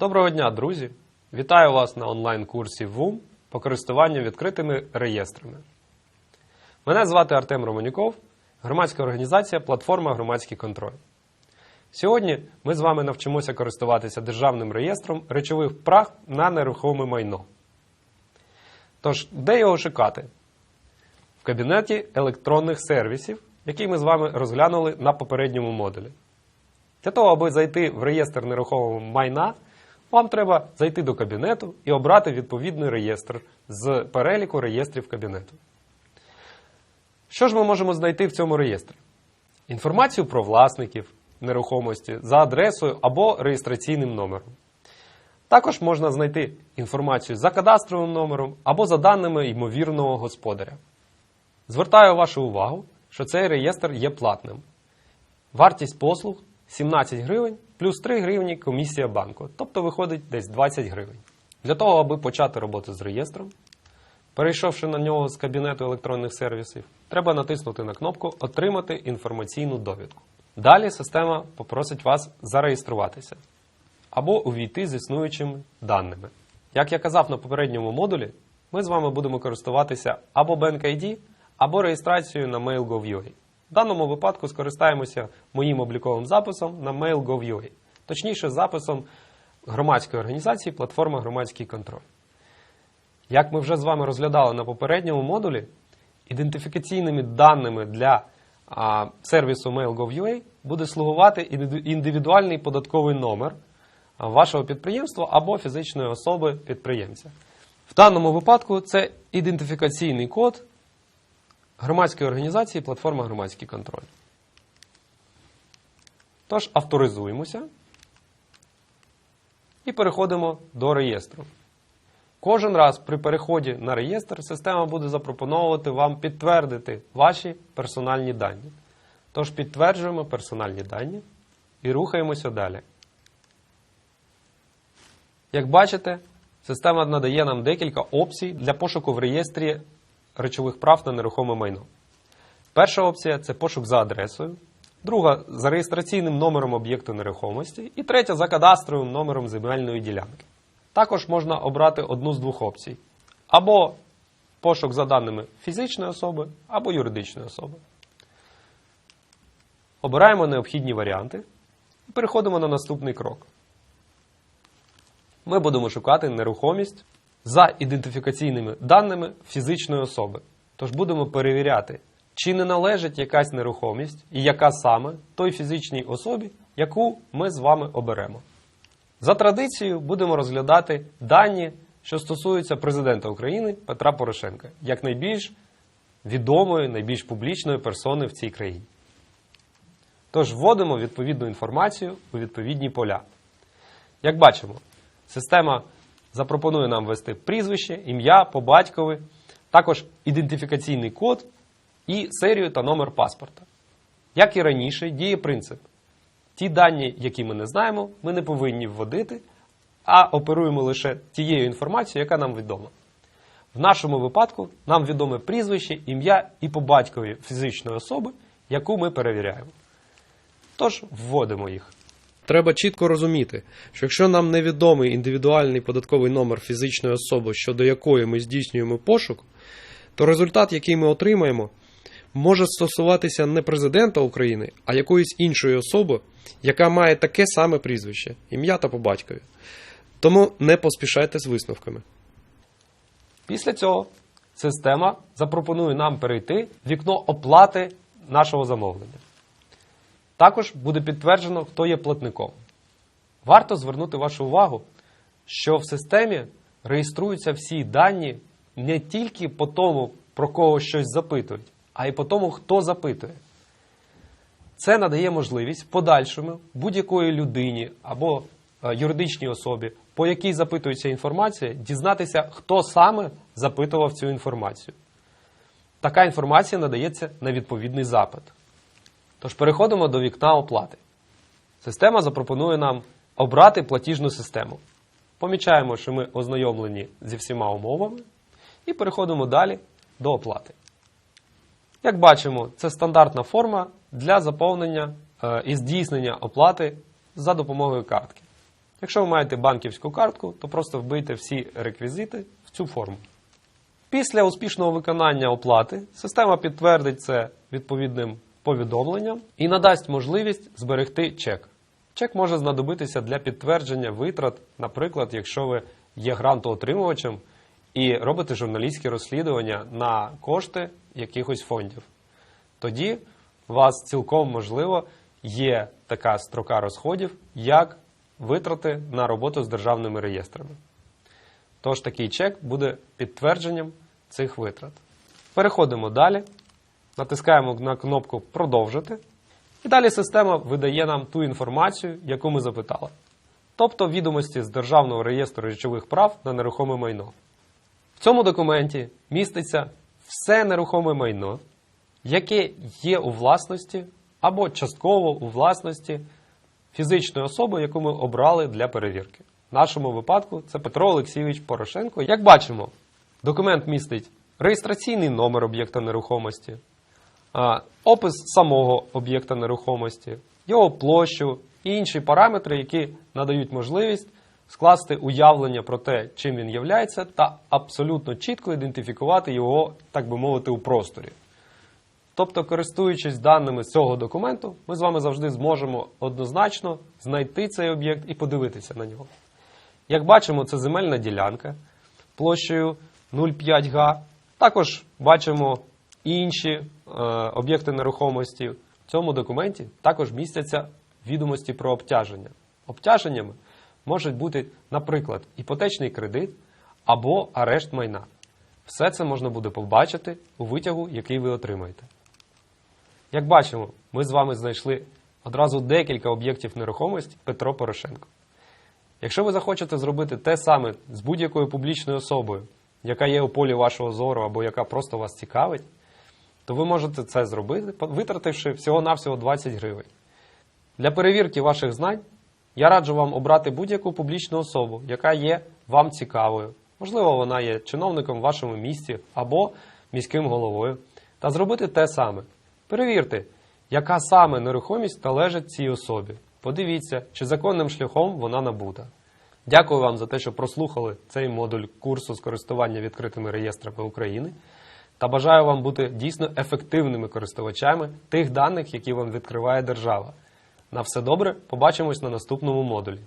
Доброго дня, друзі! Вітаю вас на онлайн-курсі ВУМ по користуванню відкритими реєстрами. Мене звати Артем Романюков, громадська організація Платформа Громадський контроль. Сьогодні ми з вами навчимося користуватися державним реєстром речових прав на нерухоме майно. Тож, де його шукати? В кабінеті електронних сервісів, який ми з вами розглянули на попередньому модулі. Для того, аби зайти в реєстр нерухомого майна, вам треба зайти до кабінету і обрати відповідний реєстр з переліку реєстрів кабінету. Що ж ми можемо знайти в цьому реєстрі? Інформацію про власників нерухомості за адресою або реєстраційним номером. Також можна знайти інформацію за кадастровим номером або за даними ймовірного господаря. Звертаю вашу увагу, що цей реєстр є платним. Вартість послуг 17 гривень плюс 3 гривні комісія банку, тобто виходить десь 20 гривень. Для того, аби почати роботу з реєстром, перейшовши на нього з кабінету електронних сервісів, треба натиснути на кнопку Отримати інформаційну довідку. Далі система попросить вас зареєструватися або увійти з існуючими даними. Як я казав на попередньому модулі, ми з вами будемо користуватися або BankID, або реєстрацією на Mail.gov.ua. В даному випадку скористаємося моїм обліковим записом на Mail.gov.ua, точніше записом громадської організації Платформа Громадський контроль. Як ми вже з вами розглядали на попередньому модулі, ідентифікаційними даними для а, сервісу Mail.gov.ua буде слугувати індивідуальний податковий номер вашого підприємства або фізичної особи підприємця. В даному випадку це ідентифікаційний код громадської організації Платформа Громадський контроль. Тож авторизуємося і переходимо до реєстру. Кожен раз при переході на реєстр система буде запропоновувати вам підтвердити ваші персональні дані. Тож підтверджуємо персональні дані і рухаємося далі. Як бачите, система надає нам декілька опцій для пошуку в реєстрі речових прав на нерухоме майно. Перша опція це пошук за адресою, друга за реєстраційним номером об'єкту нерухомості, і третя за кадастровим номером земельної ділянки. Також можна обрати одну з двох опцій: або пошук за даними фізичної особи, або юридичної особи. Обираємо необхідні варіанти і переходимо на наступний крок. Ми будемо шукати нерухомість за ідентифікаційними даними фізичної особи. Тож будемо перевіряти, чи не належить якась нерухомість і яка саме той фізичній особі, яку ми з вами оберемо. За традицією будемо розглядати дані, що стосуються президента України Петра Порошенка, як найбільш відомої, найбільш публічної персони в цій країні. Тож вводимо відповідну інформацію у відповідні поля. Як бачимо, система запропонує нам ввести прізвище, ім'я по батькові, також ідентифікаційний код і серію та номер паспорта. Як і раніше, діє принцип. Ті дані, які ми не знаємо, ми не повинні вводити, а оперуємо лише тією інформацією, яка нам відома. В нашому випадку нам відоме прізвище, ім'я і по батькові фізичної особи, яку ми перевіряємо. Тож вводимо їх. Треба чітко розуміти, що якщо нам невідомий індивідуальний податковий номер фізичної особи, щодо якої ми здійснюємо пошук, то результат, який ми отримаємо, може стосуватися не президента України, а якоїсь іншої особи, яка має таке саме прізвище, ім'я та по батькові. Тому не поспішайте з висновками. Після цього система запропонує нам перейти в вікно оплати нашого замовлення. Також буде підтверджено, хто є платником. Варто звернути вашу увагу, що в системі реєструються всі дані не тільки по тому, про кого щось запитують, а й по тому, хто запитує. Це надає можливість подальшому будь-якої людині або е, юридичній особі, по якій запитується інформація, дізнатися, хто саме запитував цю інформацію. Така інформація надається на відповідний запит. Тож переходимо до вікна оплати. Система запропонує нам обрати платіжну систему. Помічаємо, що ми ознайомлені зі всіма умовами, і переходимо далі до оплати. Як бачимо, це стандартна форма для заповнення е, і здійснення оплати за допомогою картки. Якщо ви маєте банківську картку, то просто вбийте всі реквізити в цю форму. Після успішного виконання оплати система підтвердить це відповідним повідомленням і надасть можливість зберегти чек. Чек може знадобитися для підтвердження витрат, наприклад, якщо ви є грантоотримувачем і робите журналістські розслідування на кошти якихось фондів. Тоді у вас цілком можливо є така строка розходів, як витрати на роботу з державними реєстрами. Тож такий чек буде підтвердженням цих витрат. Переходимо далі, натискаємо на кнопку Продовжити. І далі система видає нам ту інформацію, яку ми запитали. Тобто відомості з Державного реєстру речових прав на нерухоме майно. В цьому документі міститься все нерухоме майно, яке є у власності або частково у власності фізичної особи, яку ми обрали для перевірки. В нашому випадку це Петро Олексійович Порошенко. Як бачимо, документ містить реєстраційний номер об'єкта нерухомості, опис самого об'єкта нерухомості, його площу і інші параметри, які надають можливість скласти уявлення про те, чим він являється, та абсолютно чітко ідентифікувати його, так би мовити, у просторі. Тобто, користуючись даними цього документу, ми з вами завжди зможемо однозначно знайти цей об'єкт і подивитися на нього. Як бачимо, це земельна ділянка площею 0,5 га. Також бачимо інші е, об'єкти нерухомості. В цьому документі також містяться відомості про обтяження. Обтяженнями можуть бути, наприклад, іпотечний кредит або арешт майна. Все це можна буде побачити у витягу, який ви отримаєте. Як бачимо, ми з вами знайшли одразу декілька об'єктів нерухомості Петро Порошенко. Якщо ви захочете зробити те саме з будь-якою публічною особою, яка є у полі вашого зору або яка просто вас цікавить, то ви можете це зробити, витративши всього-навсього 20 гривень. Для перевірки ваших знань я раджу вам обрати будь-яку публічну особу, яка є вам цікавою. Можливо, вона є чиновником в вашому місті або міським головою, та зробити те саме. Перевірте, яка саме нерухомість належить цій особі. Подивіться, чи законним шляхом вона набута. Дякую вам за те, що прослухали цей модуль курсу з користування відкритими реєстрами України та бажаю вам бути дійсно ефективними користувачами тих даних, які вам відкриває держава. На все добре, побачимось на наступному модулі.